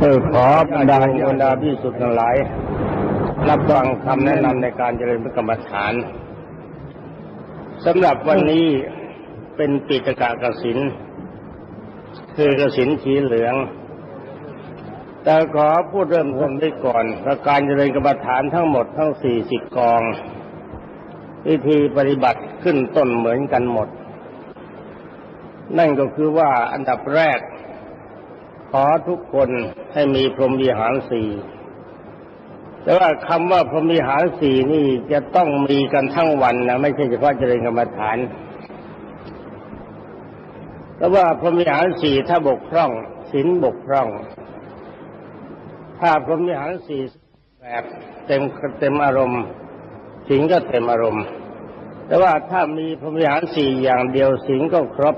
เออขอบรรดาบรรดาพิสุทธิ์ทั้งหลาย รับฟังคำแนะนำในการเจริญพระกรรมฐานสำหรับวันนี้เป็นปิตกะกสิน คือกสินสีเหลือง แต่ขอพูดเริ่มต้นได้ก่อนประการเจริญกรรมฐานทั้งหมดทั้งสี่สิบกอง วิธีปฏิบัติขึ้นต้นเหมือนกันหมด นั่นก็คือว่าอันดับแรก ขอทุกคนให้มีพรหมวิหารสี่แต่ว่าคำว่าพรหมวิหารสี่นี่จะต้องมีกันทั้งวันนะไม่ใช่เฉพาะเจริญกรรมฐานเพราะว่าพรหมวิหารสี่ถ้าบกพร่องศีลบกพร่อง ถ้าพรหมวิหารสี่แบบเต็มเต็มอารมณ์ศีลก็เต็มอารมณ์ แต่ว่าถ้ามีพรหมวิหารสี่อย่างเดียวศีลก็ครบ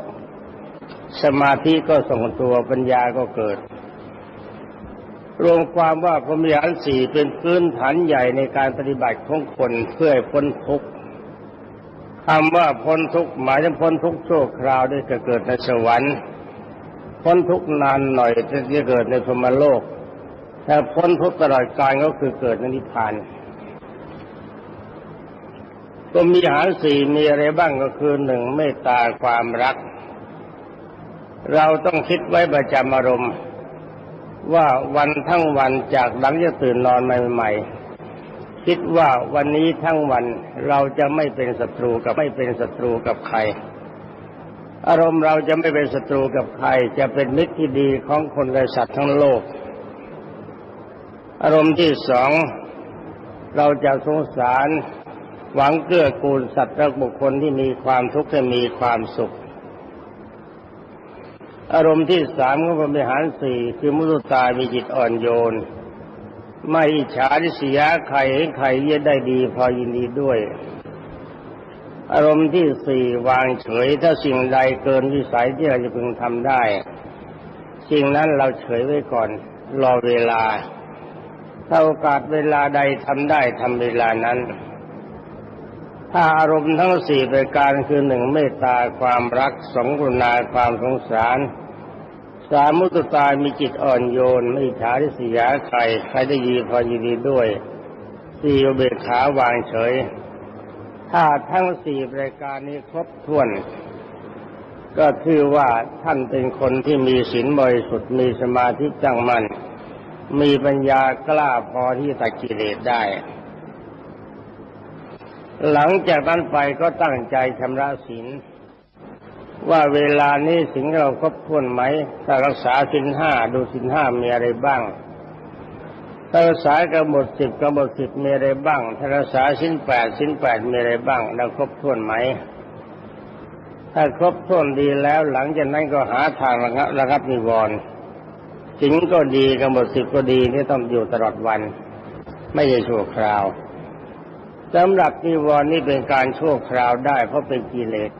สมาธิก็ส่งตัวปัญญาก็เกิด รวมความว่าพรหมวิหารสี่เป็นพื้นฐานใหญ่ในการปฏิบัติของคนเพื่อพ้นทุกข์คำว่าพ้นทุกข์หมายถึงพ้นทุกข์ชั่วคราวได้จะเกิดในสวรรค์พ้นทุกข์นานหน่อยจะเกิดในพรมโลกถ้าพ้นทุกข์ตลอดกาลก็คือเกิดในนิพพานก็มีหารสี่มีอะไรบ้างก็คือหนึ่งเมตตาความรัก เราต้องคิดไว้ประจำอารมณ์ ว่าวันทั้งวันจากหลังจะตื่นนอนใหม่ๆคิดว่าวันนี้ทั้งวันเราจะไม่เป็นศัตรูกับไม่เป็นศัตรูกับใคร อารมณ์เราจะไม่เป็นศัตรูกับใคร จะเป็นมิตรที่ดีของคนและสัตว์ทั้งโลก อารมณ์ที่สองเราจะสงสารหวังเกื้อกูลสัตว์และบุคคลที่มีความทุกข์ให้มีความสุข อารมณ์ที่สามของพระมิหารสี่คือมุตุตามีจิตอ่อนโยน ไม่อิจฉาริษยาใครให้ใครเยได้ดีพอยินดีด้วย อารมณ์ที่สี่วางเฉยถ้าสิ่งใดเกินวิสัยที่เราจะพึงทำได้ สิ่งนั้นเราเฉยไว้ก่อน รอเวลาถ้าโอกาสเวลาใดทำได้ทำเวลานั้น ถ้าอารมณ์ทั้งสี่ประการคือหนึ่งเมตตาความรักสองกรุณาความสงสารสามมุตตามีจิตอ่อนโยน ไม่ฉาริษยาใครใครได้ยีพอยินดีด้วยสี่เบกขาวางเฉย ถ้าทั้งสี่ประการนี้ครบถ้วน ก็ถือว่าท่านเป็นคนที่มีศีลบริสุทธิ์มีสมาธิจังมัน่นมีปัญญากล้าพอที่ตัดกิเลสได้ หลังจากนั้นไปก็ตั้งใจชำระศีลว่าเวลานี้สิ่งเราครบถ้วนไหมถ้ารักษาสินห้าดูสินห้ามีอะไรบ้างถ้ารักษากำหนดสิบกำหนดสิบมีอะไรบ้างถ้ารักษาสินแปดสินแปดมีอะไรบ้างเราครบถ้วนไหม ถ้าครบถ้วนดีแล้วหลังจากนั้นก็หาทางระงับระงับนิวรณ์สิงก็ดีกำหนดสิบก็ดีนี่ต้องอยู่ตลอดวัน ไม่ใช่ชั่วคราว สำหรับนิวรณ์นี่เป็นการชั่วคราวได้ เพราะเป็นกิเลส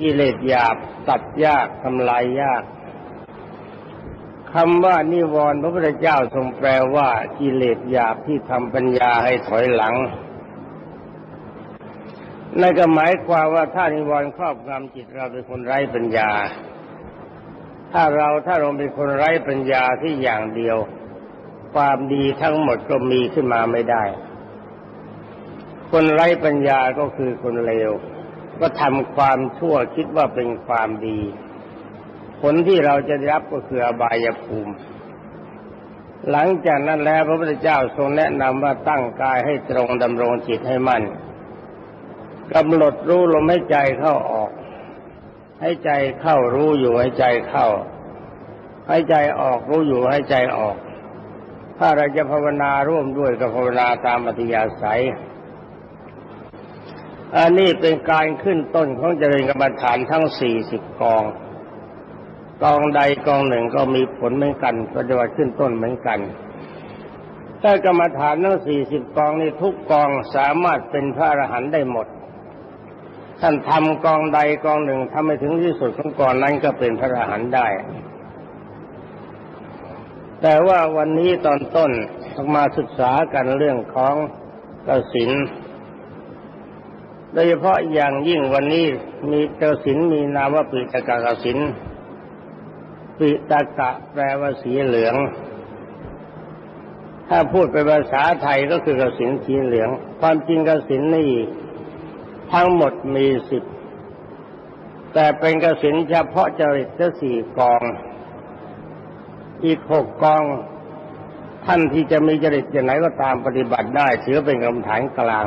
กิเลสหยาบตัดยากทำลายยากคำว่านิวรณ์พระพุทธเจ้าทรงแปลว่ากิเลสหยาบที่ทำปัญญาให้ถอยหลังนั่นก็หมายความว่าถ้านิวรณ์ครอบงำจิตเราเป็นคนไร้ปัญญา ถ้าเราถ้าเราเป็นคนไร้ปัญญาที่อย่างเดียว ความดีทั้งหมดก็มีขึ้นมาไม่ได้ คนไร้ปัญญาก็คือคนเลว ก็ทำความชั่วคิดว่าเป็นความดี ผลที่เราจะรับก็คืออบายภูมิ หลังจากนั้นแล้วพระพุทธเจ้าทรงแนะนำว่าตั้งกายให้ตรงดำรงจิตให้มั่นกำหนดรู้ลมให้ใจเข้าออก ให้ใจเข้ารู้อยู่ให้ใจเข้า ให้ใจออกรู้อยู่ให้ใจออก ถ้าเราจะภาวนาร่วมด้วยกับภาวนาตามปฏิยาศัย อันนี้เป็นการขึ้นต้นของเจริญกรรมฐานทั้งสี่สิบกอง กองใดกองหนึ่งก็มีผลเหมือนกันปฏิบัติขึ้นต้นเหมือนกันถ้ากรรมฐานทั้งสี่สิบกองนี้ทุกกองสามารถเป็นพระอรหันต์ได้หมด ท่านทำกองใดกองหนึ่งทำให้ถึงที่สุดของกองนั้นก็เป็นพระอรหันต์ได้ แต่ว่าวันนี้ตอนต้นมาศึกษากันเรื่องของกสิน โดยเฉพาะอย่างยิ่งวันนี้มีเจอศินมีนามว่าปิตกากสินปิตากะแปลว่าสีเหลือง ถ้าพูดเป็นภาษาไทยก็คือกสินสีเหลือง ความจริงกสินนี่ทั้งหมดมีสิบแต่เป็นกสินเฉพาะจริตจะสี่กอง อีกหกกอง ท่านที่จะมีจริตอย่างไหนก็ตามปฏิบัติได้ถือเป็นกรรมฐานกลาง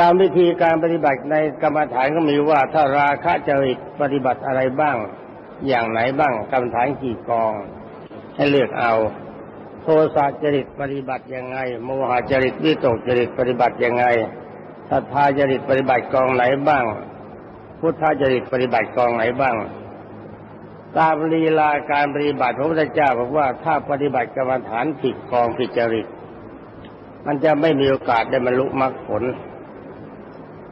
ตามวิธีการปฏิบัติในกรรมฐานก็มีว่าถ้าราคะจริตปฏิบัติอะไรบ้าง อย่างไหนบ้างกรรมฐานกี่กอง ให้เลือกเอา โทสะจริตปฏิบัติยังไง โมหจริตวิตกจริตปฏิบัติยังไงศรัทธาจริตปฏิบัติกองไหนบ้าง พุทธจริตปฏิบัติกองไหนบ้าง ตามลีลาการปฏิบัติพระพุทธเจ้าบอกว่าถ้าปฏิบัติกรรมฐานผิดกองผิดจริต มันจะไม่มีโอกาสได้บรรลุมรรคผล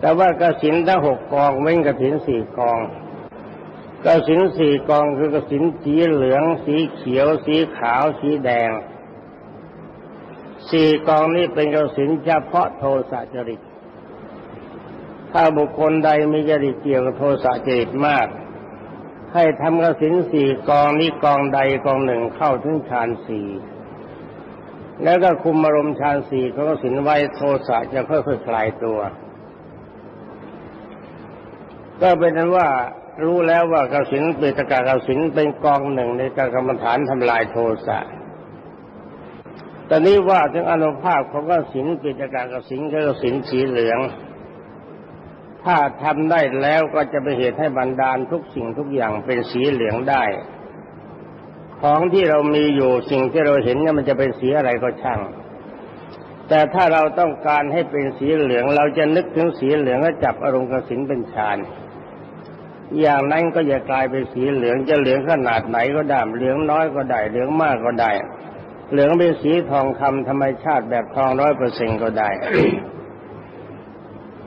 แต่ว่ากสินทั้งหกกองเว้นกสินสี่กองกสินสี่กองคือกสินสีเหลือง สีเขียว สีขาว สีแดง สี่กองนี้เป็นกสินเฉพาะโทสะจริต ถ้าบุคคลใดมีจริตเกี่ยวกับโทสะจริตมาก ให้ทำกสินสี่กองนี้กองใดกองหนึ่งเข้าถึงฌานสี่แล้วก็คุมอารมณ์ฌานสี่ของกสินไว้โทสะจะค่อยๆคลายตัว ก็เป็นนั้นว่ารู้แล้วว่ากสินเปตกากสินเป็นกองหนึ่งในการกรรมฐานทำลายโทสะตอนนี้ว่าถึงอนุภาพของกสินเปตกากสินคือกสินสีเหลือง ถ้าทำได้แล้วก็จะเป็นเหตุให้บรรดาลทุกสิ่งทุกอย่างเป็นสีเหลืองได้ ของที่เรามีอยู่สิ่งที่เราเห็นเนี่ยมันจะเป็นสีอะไรก็ช่างแต่ถ้าเราต้องการให้เป็นสีเหลือง เราจะนึกถึงสีเหลืองแล้วจับอารมณ์กสินเป็นฌาน อย่างนั้นก็จะกลายเป็นสีเหลืองจะเหลืองขนาดไหนก็ได้เหลืองน้อยก็ได้เหลืองมากก็ได้ เหลืองเป็นสีทองคำธรรมชาติแบบทองร้อยเปอร์เซ็นก็ได้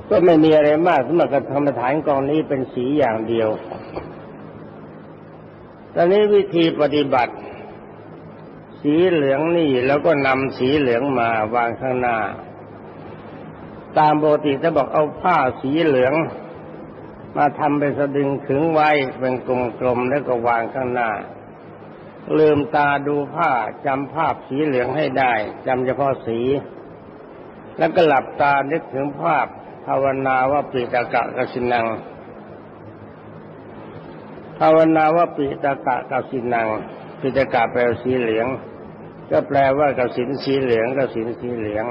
ก็ไม่มีอะไรมากสำหรับกรรมฐานกองนี้เป็นสีอย่างเดียว ตอนนี้วิธีปฏิบัติ สีเหลืองนี่แล้วก็นำสีเหลืองมาวางข้างหน้า ตามปกติจะบอกเอาผ้าสีเหลือง มาทำเป็นสะดึงขึงไว้เป็นกลมๆแล้วก็วางข้างหน้า ลืมตาดูผ้าจำภาพสีเหลืองให้ได้จำเฉพาะสี แล้วก็หลับตานึกถึงภาพภาวนาว่าปิตกะกสินัง ภาวนาว่าปิตกะกสินังปิตกะแปลสีเหลือง ก็แปลว่ากสินสีเหลืองกสินสีเหลือง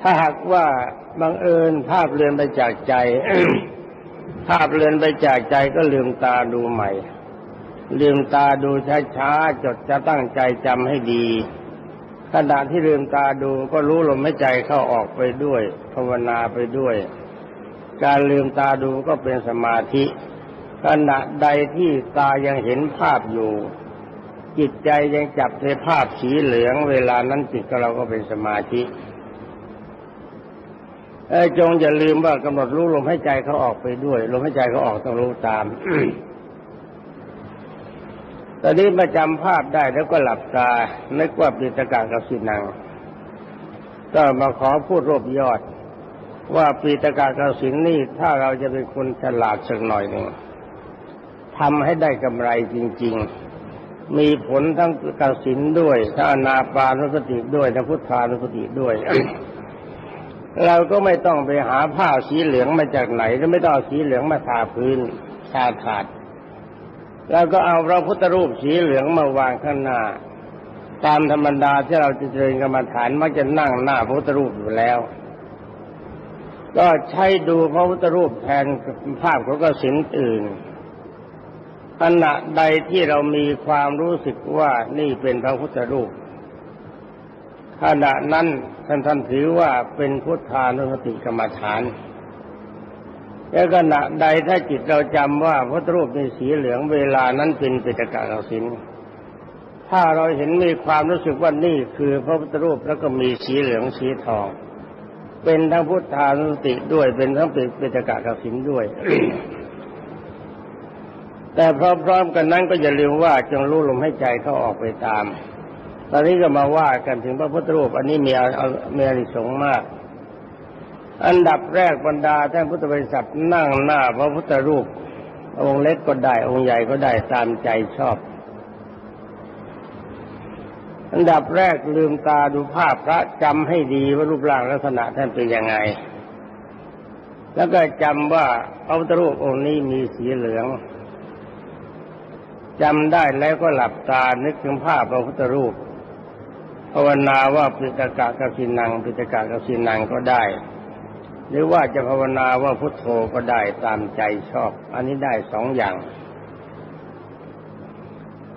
ถ้าหากว่าบังเอิญภาพเลือนไปจากใจ ภาพเลือนไปจากใจก็ลืมตาดูใหม่ ลืมตาดูช้าๆจดจะตั้งใจจำให้ดีขณะที่ลืมตาดูก็รู้ลมหายใจเข้าออกไปด้วยภาวนาไปด้วย การลืมตาดูก็เป็นสมาธิ ขณะใดที่ตายังเห็นภาพอยู่ จิตใจยังจับในภาพสีเหลือง เวลานั้นจิตของเราก็เป็นสมาธิ จงอย่าลืมว่ากำหนดรู้ลมใหายใจเขาออกไปด้วย ลมใหายใจเขาออกต้องรู้ตามตอนนี้มาจำภาพได้แล้วก็หลับตานึกว่าปิตกะกับสินัง ก็มาขอพูดรวบยอด ว่าปีตกะกสินนี่ถ้าเราจะเป็นคนฉลาดสักหน่อยหนึ่งทำให้ได้กำไรจริง ๆ มีผลทั้งกสินด้วยทั้งอนาปานุสติด้วยทั้งพุทธานุสติด้วย เราก็ไม่ต้องไปหาผ้าสีเหลืองมาจากไหนและไม่ต้องเอาสีเหลืองมาทาพื้นทาถาดแล้วก็เอาพระพุทธรูปสีเหลืองมาวางข้างหน้า ตามธรรมดาที่เราจะเจริญกรรมฐานมักจะนั่งหน้าพระพุทธรูปอยู่แล้ว ก็ใช้ดูพระพุทธรูปแทนภาพของกสินอื่นขณะใดที่เรามีความรู้สึกว่านี่เป็นพระพุทธรูป ขณะนั้นท่านท่านถือว่าเป็นพุทธานุสติกรรมฐานแล้วขณะใดถ้าจิตเราจำว่าพระรูปมีสีเหลืองเวลานั้นเป็นปิฎกะเราสินถ้าเราเห็นมีความรู้สึกว่านี่คือพระพุทธรูปแล้วก็มีสีเหลืองสีทอง เป็นทั้งพุทธานุสติด้วยเป็นทั้งปิฎกะกสินด้วย แต่พร้อมๆกันนั้นก็อย่าลืมว่าจงรู้ลมให้ใจเขาออกไปตาม ตอนนี้ก็มาว่ากันถึงพระพุทธรูป อันนี้มีมีอนิสงมาก อันดับแรกบรรดาท่านพุทธบริษัทนั่งหน้า พระพุทธรูป องค์เล็กก็ได้ องค์ใหญ่ก็ได้ตามใจชอบ อันดับแรกลืมตาดูภาพพระจำให้ดีว่ารูปร่างลักษณะท่านเป็นยังไง แล้วก็จำว่าพระพุทธรูปองค์นี้มีสีเหลืองจำได้แล้วก็หลับตานึกถึงภาพพระพุทธรูป ภาวนาว่าปิตกะกสินังปิตกะกสินังก็ได้ หรือว่าจะภาวนาว่าพุทโธก็ได้ตามใจชอบ อันนี้ได้สองอย่าง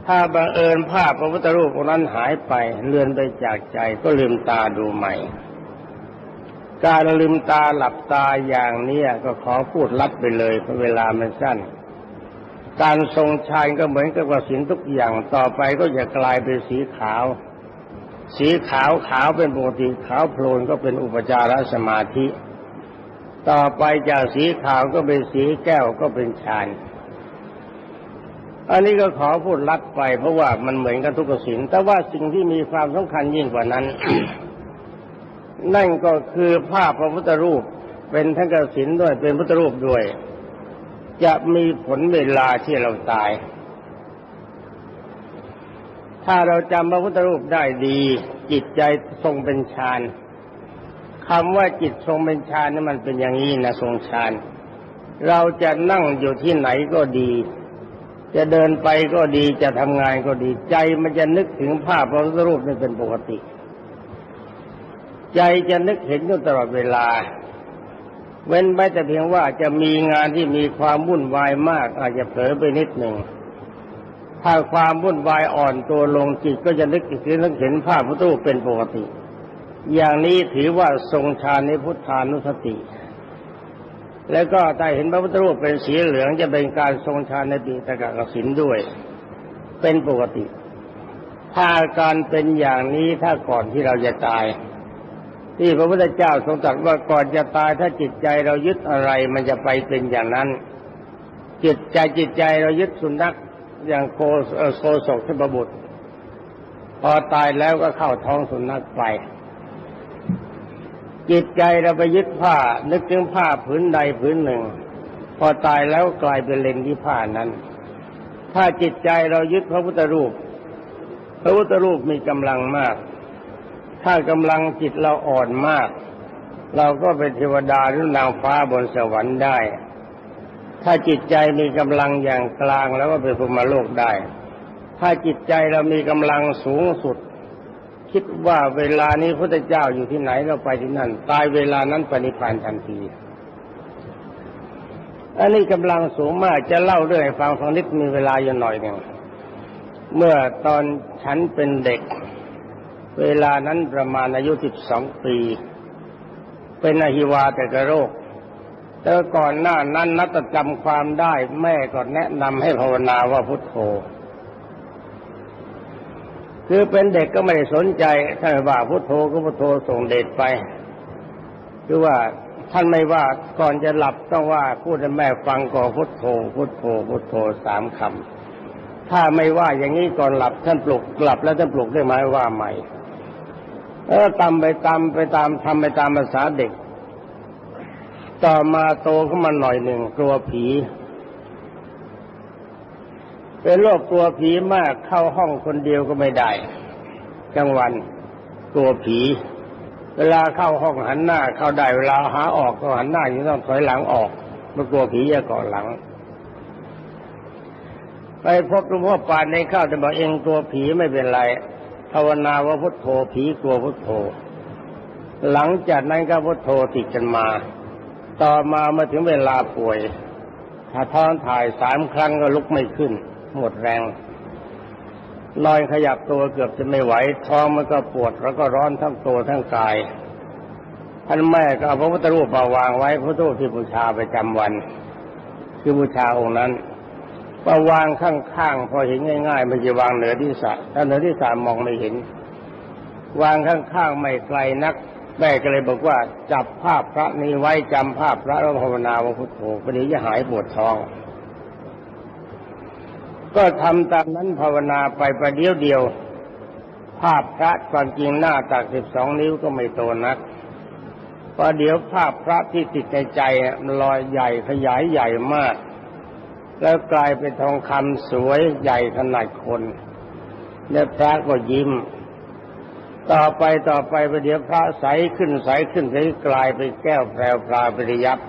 ถ้าบังเอิญภาพพระพุทธรูปองค์นั้นหายไปเลือนไปจากใจก็ลืมตาดูใหม่ การลืมตาหลับตาอย่างนี้ก็ขอพูดลัดไปเลยเพราะเวลามันสั้นการทรงฌานก็เหมือนกับว่าสินทุกอย่างต่อไปก็จะกลายเป็นสีขาว สีขาวขาวเป็นปกติขาวโพลนก็เป็นอุปจารสมาธิ ต่อไปจากสีขาวก็เป็นสีแก้วก็เป็นฌานอันนี้ก็ขอพูดลัดไปเพราะว่ามันเหมือนกันทุกสินแต่ว่าสิ่งที่มีความสำคัญยิ่งกว่านั้น นั่นก็คือภาพพระพุทธรูปเป็นทั้งกสินด้วยเป็นพุทธรูปด้วย จะมีผลเวลาที่เราตาย ถ้าเราจำพระพุทธรูปได้ดี จิตใจทรงเป็นฌานคำว่าจิตทรงเป็นฌานนี่มันเป็นอย่างนี้นะทรงฌานเราจะนั่งอยู่ที่ไหนก็ดี จะเดินไปก็ดีจะทำงานก็ดี ใจมันจะนึกถึงภาพพระพุทธรูปนี่เป็นปกติ ใจจะนึกเห็นอยู่ตลอดเวลา เว้นไว้แต่เพียงว่าจะมีงานที่มีความวุ่นวายมาก อาจจะเผลอไปนิดหนึ่ง ถ้าความวุ่นวายอ่อนตัวลงจิตก็จะนึกถึงนึกเห็นภาพพระรูปเป็นปกติ อย่างนี้ถือว่าทรงฌานในพุทธานุสติ แล้วก็ถ้าเห็นพระพุทธรูปเป็นสีเหลืองจะเป็นการทรงฌานในปีตะกะกสินด้วย เป็นปกติ ถ้าการเป็นอย่างนี้ถ้าก่อนที่เราจะตาย ที่พระพุทธเจ้าทรงตรัสว่าก่อนจะตายถ้าจิตใจเรายึดอะไรมันจะไปเป็นอย่างนั้นจิตใจจิตใจเรายึดสุนัข อย่างโคโคศกที่ประบุตร พอตายแล้วก็เข้าท้องสุนัขไป จิตใจเราไปยึดผ้า นึกถึงผ้าผืนใดผืนหนึ่ง พอตายแล้วกลายเป็นเลนที่ผ้านั้น ถ้าจิตใจเรายึดพระพุทธรูป พระพุทธรูปมีกำลังมาก ถ้ากำลังจิตเราอ่อนมาก เราก็เป็นเทวดาหรือนางฟ้าบนสวรรค์ได้ ถ้าจิตใจมีกำลังอย่างกลางแล้วก็เป็นพรหมโลกได้ ถ้าจิตใจเรามีกำลังสูงสุด คิดว่าเวลานี้พระเจ้าอยู่ที่ไหนเราไปที่นั่น ตายเวลานั้นปณิพานทันทีอันนี้กำลังสูงมากจะเล่าเรื่องให้ฟังฟังนิดมีเวลาอยู่หน่อยหนึ่งเมื่อตอนฉันเป็นเด็ก เวลานั้นประมาณอายุสิบสองปี เป็นอหิวาแต่กระโรค แต่ก่อนหน้านั้นนัตจำความได้แม่ก็แนะนำให้ภาวนาว่าพุทโธ คือเป็นเด็กก็ไม่ได้สนใจท่านว่าพุทโธก็พุทโธส่งเด็กไป คือว่าท่านไม่ว่าก่อนจะหลับต้องว่าพูดให้แม่ฟังก่อนพุทโธ พุทโธ พุทโธสามคำถ้าไม่ว่าอย่างนี้ก่อนหลับท่านปลุกหลับแล้วท่านปลุกได้ไหมว่าใหม่เออตามไปตามไปตามทำไปตามภาษาเด็ก ต่อมาโตขึ้นมาหน่อยหนึ่งกลัวผีเป็นโรคกลัวผีมากเข้าห้องคนเดียวก็ไม่ได้กลางวันกลัวผี เวลาเข้าห้องหันหน้า เข้าได้เวลาหาออกก็หันหน้าอยู่ต้องถอยหลังออกเมื่อกลัวผีจะก่อหลัง ไปพบหลวงพ่อปานในข้าวแต่บอกเองตัวผีไม่เป็นไรภาวนาว่าพุทโธผีกลัวพุทโธ หลังจากนั้นก็พุทโธติดกันมา ต่อมามาถึงเวลาป่วยถ้าท้องถ่ายสามครั้งก็ลุกไม่ขึ้น หมดแรงนอนขยับตัวเกือบจะไม่ไหว ท้องมันก็ปวดแล้วก็ร้อนทั้งตัวทั้งกาย ท่านแม่ก็เอาพระพุทธรูปมาวางไว้พระพุทธรูปที่บูชาประจำวัน คือบูชาองค์นั้นมาวางข้างๆพอเห็นง่ายๆมันจะวางเหนือที่สะถ้าเหนือที่สามองไม่เห็น วางข้างๆไม่ไกลนัก แม่ก็เลยบอกว่าจับภาพพระนี้ไว้จำภาพพระแล้วภาวนาวพุทโธประเดี๋ยวจะหายปวดท้อง ก็ทำตามนั้นภาวนาไปประเดี๋ยวเดียว ภาพพระความจริงหน้าตักสิบสองนิ้วก็ไม่โตนักพอเดี๋ยวภาพพระที่ติดในใจลอยใหญ่ขยายใหญ่มาก แล้วกลายเป็นทองคำสวยใหญ่ขนาดคน แล้วพระก็ยิ้ม ต่อไปต่อไปประเดี๋ยวพระใสขึ้นใสขึ้นใสกลายเป็นแก้วแพรวพราปริยับ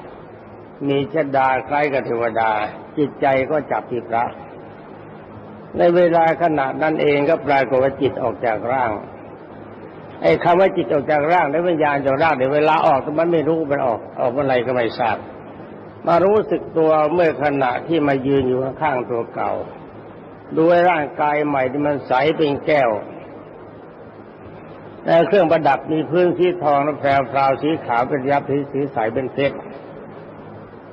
มีชดาคล้ายกับเทวดา จิตใจก็จับที่พระ ในเวลาขณะนั้นเองก็ปรากฏว่าจิตออกจากร่างไอ้คำว่าจิตออกจากร่างและวิญญาณจากร่างเดี๋ยวเวลาออกมันไม่รู้มันออกออกเมื่อไรก็ไม่ทราบมารู้สึกตัวเมื่อขณะที่มายืนอยู่ข้างตัวเก่า ดูว่าร่างกายใหม่ที่มันใสเป็นแก้ว แต่เครื่องประดับมีพื้นสีทองและแพรวพราวสีขาวเป็นยับสีสีใสเป็นเพชร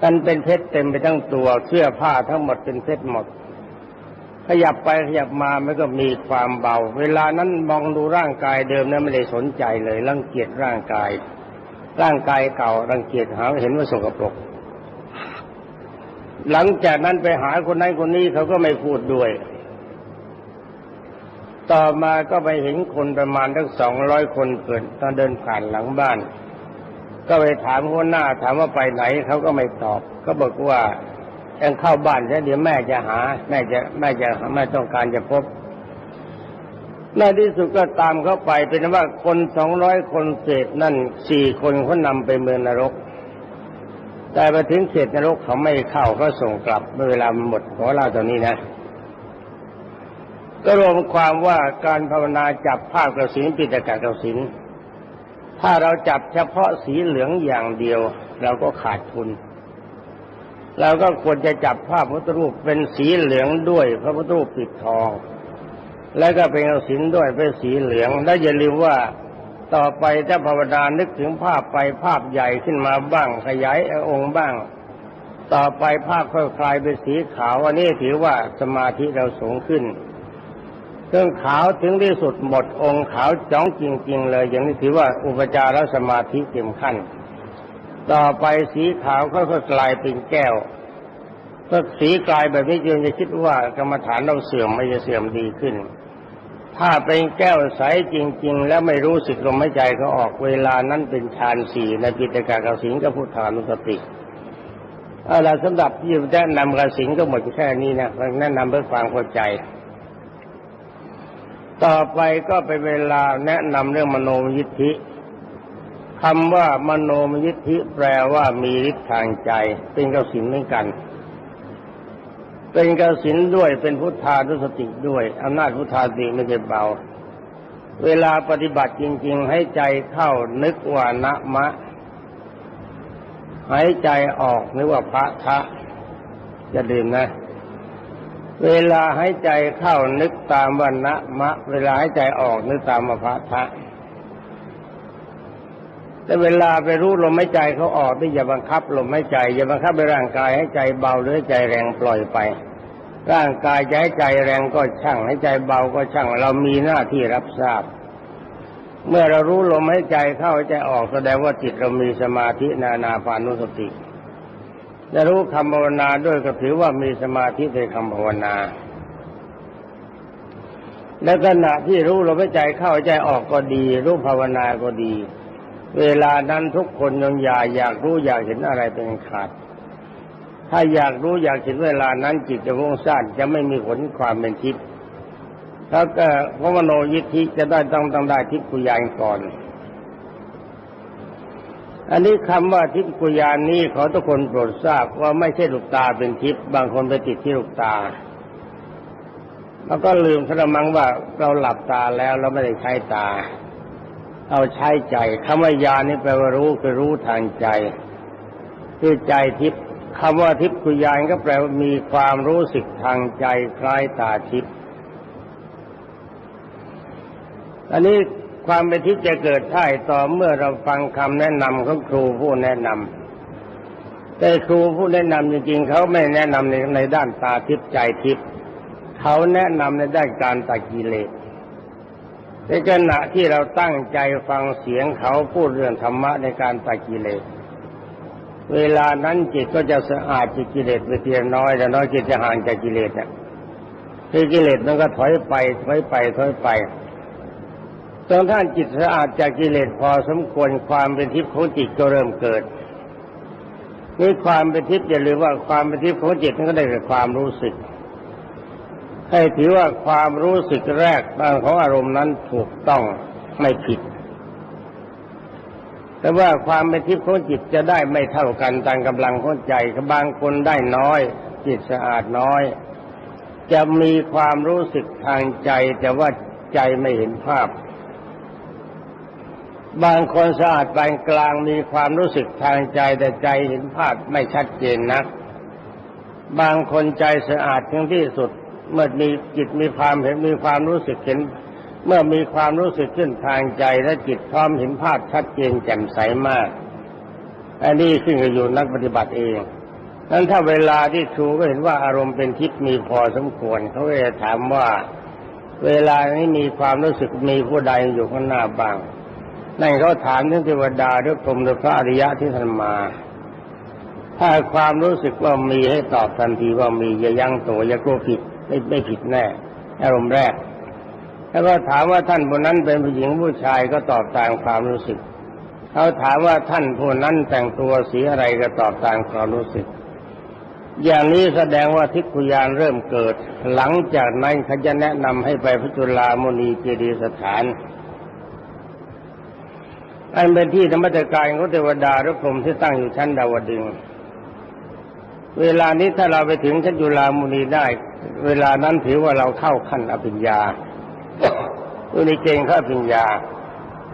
กันเป็นเพชรเต็มไปทั้งตัวเสื้อผ้าทั้งหมดเป็นเพชรหมด ขยับไปขยับมามันก็มีความเบา เวลานั้นมองดูร่างกายเดิมนั้นไม่ได้สนใจเลยรังเกียจร่างกาย ร่างกายเก่ารังเกียจหาเห็นว่าสกปรกหลังจากนั้นไปหาคนนั้นคนนี้เขาก็ไม่พูดด้วย ต่อมาก็ไปเห็นคนประมาณทั้งสองร้อยคนเกิดตอนเดินผ่านหลังบ้าน ก็ไปถามคนหน้าถามว่าไปไหนเขาก็ไม่ตอบ ก็บอกว่ายังเข้าบ้านแล้วเดี๋ยวแม่จะหา แม่จะแม่จะแม่ต้องการจะพบในที่สุดก็ตามเข้าไปเป็นว่าคนสองร้อยคนเศษนั่นสี่คนเขานำไปเมืองนรก แต่ไปถึงเศษนรกเขาไม่เข้าก็ส่งกลับเมื่อเวลามันหมดขอเล่าตรงนี้นะ ก็รวมความว่าการภาวนาจับภาพกระสินปิดอากาศกระสินถ้าเราจับเฉพาะสีเหลืองอย่างเดียว เราก็ขาดทุนเราก็ควรจะจับภาพพระพุทธรูปเป็นสีเหลืองด้วย พระพุทธรูปปิดทอง แล้วก็เป็นกระสินด้วยเป็นสีเหลือง แล้วอย่าลืมว่าต่อไปถ้าภาวนานึกถึงภาพไปภาพใหญ่ขึ้นมาบ้าง ขยายองค์บ้าง ต่อไปภาพค่อยคลายเป็นสีขาวอันนี้ถือว่าสมาธิเราสูงขึ้น เครื่องขาวถึงที่สุดหมดองค์ขาวจ้องจริง ๆ เลย อย่างนี้ถือว่าอุปจารสมาธิเต็มขั้น ต่อไปสีขาวก็ค่อยกลายเป็นแก้วถ้าสีกลายแบบนี้จึงจะคิดว่ากรรมฐานเราเสื่อมไม่จะเสื่อมดีขึ้น ถ้าเป็นแก้วใสจริง ๆ แล้วไม่รู้สึกลมหายใจเขาออกเวลานั้นเป็นฌานสี่ในปิตกากสิงกับพุทธานุสติเอาล่ะสำหรับที่แนะนำกสิงก็หมดแค่นี้นะแนะนำเพื่อความเข้าใจ ต่อไปก็เป็นเวลาแนะนำเรื่องมโนมยิทธิคำว่ามโนมยิทธิแปลว่ามีฤทธิ์ทางใจ เป็นกสินเหมือนกัน เป็นกสินด้วยเป็นพุทธานุสติด้วยอำนาจพุทธาสติไม่ใช่เบา เวลาปฏิบัติจริง ๆ ให้ใจเข้านึกว่านะมะ หายใจออกนึกว่าพระทะจะดื่มนะ เวลาหายใจเข้านึกตามวันนะมะ เวลาหายใจออกนึกตามมาพระทะแต่เวลาไปรู้ลมหายใจเขาออกนี่อย่าบังคับลมหายใจ อย่าบังคับไปร่างกายให้ใจเบาหรือให้ใจแรงปล่อยไป ร่างกายจะให้ใจแรงก็ช่างให้ใจเบาก็ช่าง เรามีหน้าที่รับทราบ เมื่อเรารู้ลมหายใจเข้าหายใจออกแสดงว่าจิตเรามีสมาธินานาปานุสติ จะรู้คำภาวนาด้วยก็ถือว่ามีสมาธิในคำภาวนา และขณะที่รู้ลมหายใจเข้าใจออกก็ดี รู้ภาวนาก็ดี เวลานั้นทุกคนยังอยากอยากรู้อยากเห็นอะไรเป็นขาด ถ้าอยากรู้อยากเห็นเวลานั้นจิตจะวงสั้นจะไม่มีผลความเป็นทิพย์แล้วก็พระมโนยิทธิจะได้ต้องต้องได้ทิพย์กุยานก่อน อันนี้คำว่าทิพย์กุยานนี้ขอทุกคนโปรดทราบว่าไม่ใช่ลูกตาเป็นทิพย์บางคนไปติดที่ลูกตา แล้วก็ลืมคระมังว่าเราหลับตาแล้วเราไม่ได้ใช้ตา เอาใช้ใจคำว่ายานนี่แปลว่ารู้คือรู้ทางใจคือใจทิพย์คำว่าทิพย์กุยานก็แปลว่ามีความรู้สึกทางใจคล้ายตาทิพย์อันนี้ ความเป็นทิพย์จะเกิดได้ต่อเมื่อเราฟังคำแนะนำของครูผู้แนะนำแต่ครูผู้แนะนำจริงๆเขาไม่แนะนำในในด้านตาทิพย์ใจทิพย์เขาแนะนำในด้านการตัดกิเลสในขณะที่เราตั้งใจฟังเสียงเขาพูดเรื่องธรรมะในการตัดกิเลส เวลานั้นจิตก็จะสะอาดจิตกิเลสไปเพียงน้อยแต่น้อยจิตจะห่างจากกิเลสเนี่ยคือกิเลสมันก็ถอยไปถอยไปถอยไป ถตอนท่านจิตสะอาดจากกิเลสพอสมควรความเป็นทิพย์ของจิตก็เริ่มเกิดนี่ความเป็นทิพย์อย่าลืมว่าความเป็นทิพย์ของจิตนั้นก็ได้แก่ความรู้สึก ให้ถือว่าความรู้สึกแรกบางของอารมณ์นั้นถูกต้องไม่ผิด แต่ว่าความเป็นทิพย์ของจิตจะได้ไม่เท่ากันตามกำลังของใจบางคนได้น้อย จิตสะอาดน้อย จะมีความรู้สึกทางใจ แต่ว่าใจไม่เห็นภาพ บางคนสะอาดปานกลางมีความรู้สึกทางใจแต่ใจเห็นภาพไม่ชัดเจนนัก บางคนใจสะอาดถึงที่สุด เมื่อมีจิตมีความเห็นมีความรู้สึกเห็น เมื่อมีความรู้สึกขึ้นทางใจและจิตพร้อมเห็นภาพชัดเจนแจ่มใสมาก อันนี้ขึ้นกับอยู่นักปฏิบัติเองนั้นถ้าเวลาที่ครูก็เห็นว่าอารมณ์เป็นทิพย์มีพอสมควรเขาก็จะถามว่า เวลานี้มีความรู้สึกมีผู้ใดอยู่ข้างหน้าบ้าง นั่นเขาถามถึงเทวดาหรือพรหมหรือพระอริยะที่ท่านมา ถ้าความรู้สึกว่ามีให้ตอบทันทีว่ามีอย่ายั้งตัวอย่ากลัวผิดไม่ไม่ผิดแน่ อารมณ์แรก แล้วก็ถามว่าท่านผู้นั้นเป็นผู้หญิงผู้ชายก็ตอบตามความรู้สึกเขาถามว่าท่านผู้นั้นแต่งตัวสีอะไรก็ตอบตามความรู้สึก อย่างนี้แสดงว่าทิพยานเริ่มเกิด หลังจากนั้นเขาจะแนะนำให้ไปพระจุลามณีเจดีสถาน อันเป็นที่ธรรมตการของเทวดาหรือพรหมที่ตั้งอยู่ชั้นดาวดึง เวลานี้ถ้าเราไปถึงชั้นจุลามุนีได้ เวลานั้นถือว่าเราเข้าขั้นอภิญญาอยู่ในเกณฑ์เข้าอภิญญา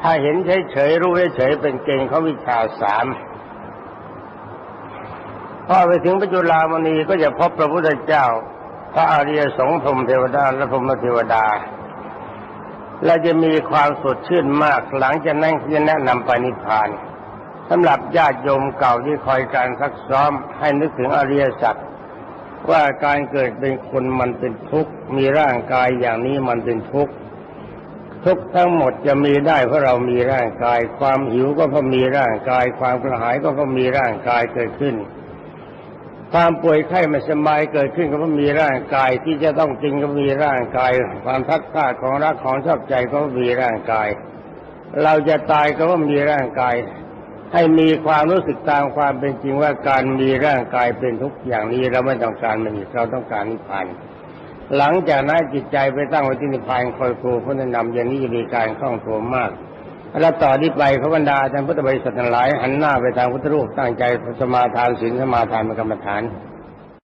ถ้าเห็นเฉยๆรู้เฉยๆเป็นเกณฑ์เขาวิชาสามพอไปถึงพระจุลามณีก็จะพบพระพุทธเจ้า พระอริยสงฆ์พรหมเทวดาและพรหมเทวดา และจะมีความสดชื่นมากหลังจากนั้นจะแนะนำไปนิพพานสำหรับญาติโยมเก่าที่คอยการซักซ้อมให้นึกถึงอริยสัจว่าการเกิดเป็นคนมันเป็นทุกข์มีร่างกายอย่างนี้มันเป็นทุกข์ทุกทั้งหมดจะมีได้เพราะเรามีร่างกาย ความหิวก็เพราะมีร่างกาย ความกระหายก็เพราะมีร่างกายเกิดขึ้น ความป่วยไข้ไม่สบายเกิดขึ้นก็เพราะมีร่างกายที่จะต้องกินก็มีร่างกาย ความทักทาของรักของชอบใจก็มีร่างกาย เราจะตายก็เพราะมีร่างกาย ให้มีความรู้สึกตามความเป็นจริงว่าการมีร่างกายเป็นทุกอย่างนี้เราไม่ต้องการมันอีกเราต้องการนิพพานหลังจากนั้นจิตใจไปตั้งไว้ที่นิพพานคอยครูพระแนะนำอย่างนี้จะมีการคล่องตัวมาก แล้วต่อที่ไปพระบรรดาท่านพุทธบริษัททั้งหลายหันหน้าไปทางพุทธรูปตั้งใจสมาทานศีลสมาทานกรรมฐาน